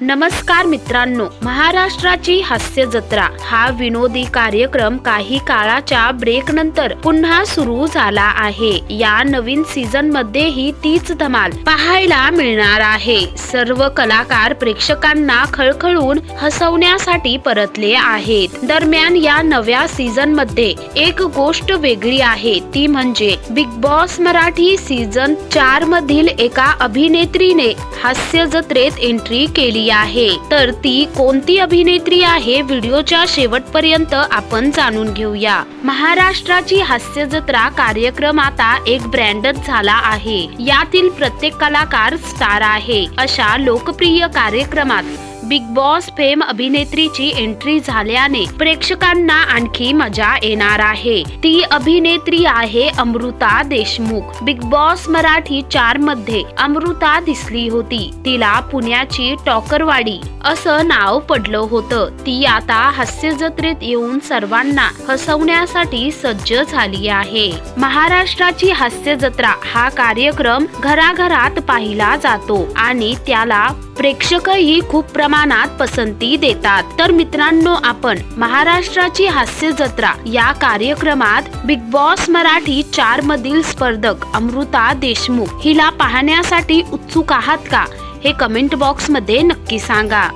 नमस्कार मित्रांनो महाराष्ट्राची हास्य जत्रा. हा विनोदी कार्यक्रम काही काळाच्या ब्रेक नंतर पुन्हा सुरू झाला आहे. या नवीन सीझन मध्येही तीच धमाल पाहायला मिळणार आहे. सर्व कलाकार प्रेक्षकांना खळखळून हसवण्यासाठी परतले आहेत. दरम्यान या नव्या सीझनमध्ये एक गोष्ट वेगळी आहे. ती म्हणजे बिग बॉस मराठी सीझन चार मधील एका अभिनेत्रीने हास्य जत्रेत एंट्री केली. आहे. तर ती कोणती अभिनेत्री आहे व्हिडिओच्या शेवटपर्यंत आपण जाणून घेऊया. महाराष्ट्राची हास्य जत्रा कार्यक्रम आता एक ब्रँडच झाला आहे. यातील प्रत्येक कलाकार स्टार आहे. अशा लोकप्रिय कार्यक्रमात बिग बॉस फेम अभिनेत्रीची एंट्री झाल्याने प्रेक्षकांना आणखी मजा येणार आहे. ती अभिनेत्री आहे अमृता देशमुख. बिग बॉस मराठी चारमध्ये अमृता दिसली होती. तिला पुण्याची टॉकरवाडी असं नाव पडलं होतं. ती आता हास्य जत्रेत येऊन सर्वांना हसवण्यासाठी सज्ज झाली आहे. महाराष्ट्राची हास्य जत्रा हा कार्यक्रम घराघरात पाहिला जातो आणि त्याला प्रेक्षकही खूप प्रमाणात पसंती देतात. तर मित्रांनो आपण महाराष्ट्राची हास्य जत्रा या कार्यक्रमात बिग बॉस मराठी चार मधील स्पर्धक अमृता देशमुख हिला पाहण्यासाठी उत्सुक आहात का? हे कमेंट बॉक्समध्ये नक्की सांगा.